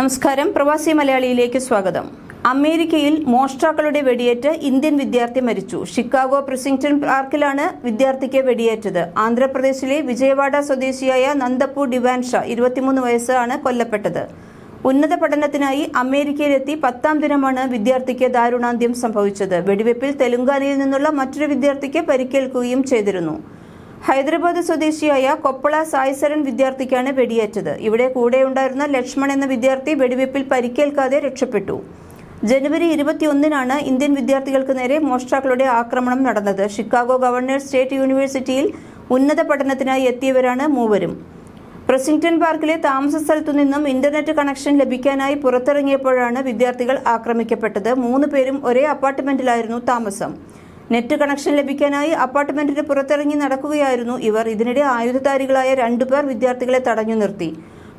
നമസ്കാരം. പ്രവാസി മലയാളിയിലേക്ക് സ്വാഗതം. അമേരിക്കയിൽ മോഷ്ടാക്കളുടെ വെടിയേറ്റ് ഇന്ത്യൻ വിദ്യാർത്ഥി മരിച്ചു. ഷിക്കാഗോ പ്രിസിംഗ്ടൺ പാർക്കിലാണ് വിദ്യാർത്ഥിക്ക് വെടിയേറ്റത്. ആന്ധ്രാപ്രദേശിലെ വിജയവാഡ സ്വദേശിയായ നന്ദപ്പു ഡിവാൻഷ ഇരുപത്തിമൂന്ന് വയസ്സാണ് കൊല്ലപ്പെട്ടത്. ഉന്നത പഠനത്തിനായി അമേരിക്കയിലെത്തി പത്താം ദിനമാണ് വിദ്യാർത്ഥിക്ക് ദാരുണാന്ത്യം സംഭവിച്ചത്. വെടിവെപ്പിൽ തെലുങ്കാനയിൽ നിന്നുള്ള മറ്റൊരു വിദ്യാർത്ഥിക്ക് പരിക്കേൽക്കുകയും ചെയ്തിരുന്നു. ഹൈദരാബാദ് സ്വദേശിയായ കൊപ്പള സായ്സരൻ വിദ്യാർത്ഥിക്കാണ് വെടിയേറ്റത്. ഇവിടെ കൂടെയുണ്ടായിരുന്ന ലക്ഷ്മൺ എന്ന വിദ്യാർത്ഥി വെടിവെപ്പിൽ പരിക്കേൽക്കാതെ രക്ഷപ്പെട്ടു. ജനുവരി ഇരുപത്തിയൊന്നിനാണ് ഇന്ത്യൻ വിദ്യാർത്ഥികൾക്ക് നേരെ മോഷ്ടാക്കളുടെ ആക്രമണം നടന്നത്. ഷിക്കാഗോ ഗവർണർ സ്റ്റേറ്റ് യൂണിവേഴ്സിറ്റിയിൽ ഉന്നത പഠനത്തിനായി എത്തിയവരാണ് മൂവരും. പ്രസിംഗ്ടൺ പാർക്കിലെ താമസ സ്ഥലത്തു നിന്നും ഇന്റർനെറ്റ് കണക്ഷൻ ലഭിക്കാനായി പുറത്തിറങ്ങിയപ്പോഴാണ് വിദ്യാർത്ഥികൾ ആക്രമിക്കപ്പെട്ടത്. മൂന്ന് പേരും ഒരേ അപ്പാർട്ട്മെന്റിലായിരുന്നു താമസം. നെറ്റ് കണക്ഷൻ ലഭിക്കാനായി അപ്പാർട്ട്മെന്റിന് പുറത്തിറങ്ങി നടക്കുകയായിരുന്നു ഇവർ. ഇതിനിടെ ആയുധധാരികളായ രണ്ടുപേർ വിദ്യാർത്ഥികളെ തടഞ്ഞു നിർത്തി.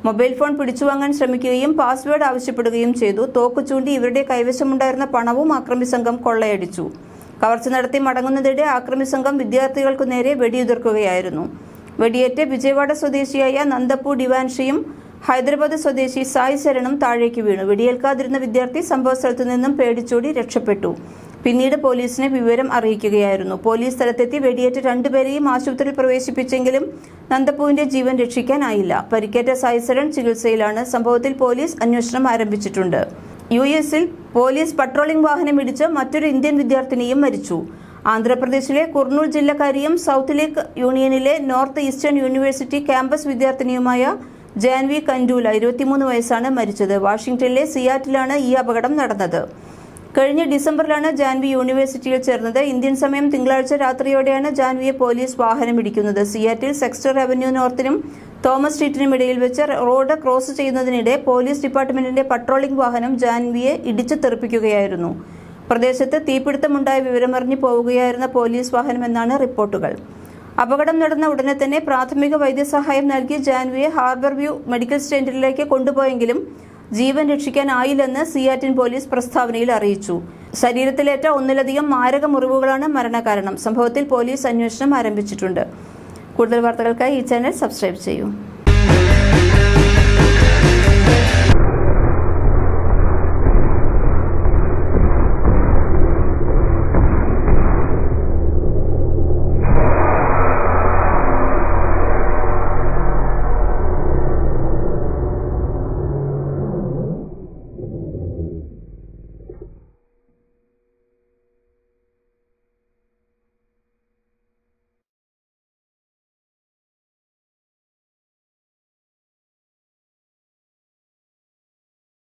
മൊബൈൽ ഫോൺ പിടിച്ചുവാങ്ങാൻ ശ്രമിക്കുകയും പാസ്വേഡ് ആവശ്യപ്പെടുകയും ചെയ്തു. തോക്ക് ചൂണ്ടി ഇവരുടെ കൈവശമുണ്ടായിരുന്ന പണവും ആക്രമി സംഘം കൊള്ളയടിച്ചു. കവർച്ച നടത്തി മടങ്ങുന്നതിനിടെ ആക്രമി സംഘം വിദ്യാർത്ഥികൾക്കു നേരെ വെടിയുതിർക്കുകയായിരുന്നു. വെടിയേറ്റ് വിജയവാഡ സ്വദേശിയായ നന്ദപ്പു ഡിവാൻഷിയും ഹൈദരാബാദ് സ്വദേശി സായി ശരണും താഴേക്ക് വീണു. വെടിയേൽക്കാതിരുന്ന വിദ്യാർത്ഥി സംഭവസ്ഥലത്തു നിന്നും പേടിച്ചോടി രക്ഷപ്പെട്ടു. പിന്നീട് പോലീസിനെ വിവരം അറിയിക്കുകയായിരുന്നു. പോലീസ് സ്ഥലത്തെത്തി വെടിയേറ്റ രണ്ടുപേരെയും ആശുപത്രിയിൽ പ്രവേശിപ്പിച്ചെങ്കിലും നന്ദപ്പുവിന്റെ ജീവൻ രക്ഷിക്കാനായില്ല. പരിക്കേറ്റ സായ്സരൺ ചികിത്സയിലാണ്. സംഭവത്തിൽ പോലീസ് അന്വേഷണം ആരംഭിച്ചിട്ടുണ്ട്. യു എസിൽ പോലീസ് പട്രോളിംഗ് വാഹനം ഇടിച്ച് മറ്റൊരു ഇന്ത്യൻ വിദ്യാർത്ഥിനിയും മരിച്ചു. ആന്ധ്രാപ്രദേശിലെ കുർണൂൽ ജില്ലക്കാരിയും South Lake യൂണിയനിലെ north eastern University campus വിദ്യാർത്ഥിനിയുമായ ജാൻവി കൻഡൂല ഇരുപത്തിമൂന്ന് വയസ്സാണ് മരിച്ചത്. വാഷിംഗ്ടണിലെ സിയാറ്റിലാണ് ഈ അപകടം നടന്നത്. കഴിഞ്ഞ ഡിസംബറിലാണ് ജാൻവി യൂണിവേഴ്സിറ്റിയിൽ ചേർന്നത്. ഇന്ത്യൻ സമയം തിങ്കളാഴ്ച രാത്രിയോടെയാണ് ജാൻവിയെ പോലീസ് വാഹനം ഇടിക്കുന്നത്. സിയാറ്റിൽ സെക്സ്റ്റർ റവന്യൂ നോർത്തിനും തോമസ് സ്ട്രീറ്റിനും ഇടയിൽ വെച്ച് റോഡ് ക്രോസ് ചെയ്യുന്നതിനിടെ പോലീസ് ഡിപ്പാർട്ട്മെന്റിന്റെ പട്രോളിംഗ് വാഹനം ജാൻവിയെ ഇടിച്ചു തെറിപ്പിക്കുകയായിരുന്നു. പ്രദേശത്ത് തീപിടുത്തമുണ്ടായ വിവരമറിഞ്ഞു പോവുകയായിരുന്ന പോലീസ് വാഹനം എന്നാണ് റിപ്പോർട്ടുകൾ. അപകടം നടന്ന ഉടനെ തന്നെ പ്രാഥമിക വൈദ്യസഹായം നൽകി ജാൻവിയെ ഹാർബർ വ്യൂ മെഡിക്കൽ സെന്ററിലേക്ക് കൊണ്ടുപോയെങ്കിലും ജീവൻ രക്ഷിക്കാനായില്ലെന്ന് സിയാറ്റിൻ പോലീസ് പ്രസ്താവനയിൽ അറിയിച്ചു. ശരീരത്തിലേറ്റ ഒന്നിലധികം മാരക മുറിവുകളാണ് മരണകാരണം. സംഭവത്തിൽ പോലീസ് അന്വേഷണം ആരംഭിച്ചിട്ടുണ്ട്. കൂടുതൽ വാർത്തകൾക്കായി ഈ ചാനൽ സബ്സ്ക്രൈബ് ചെയ്യൂ.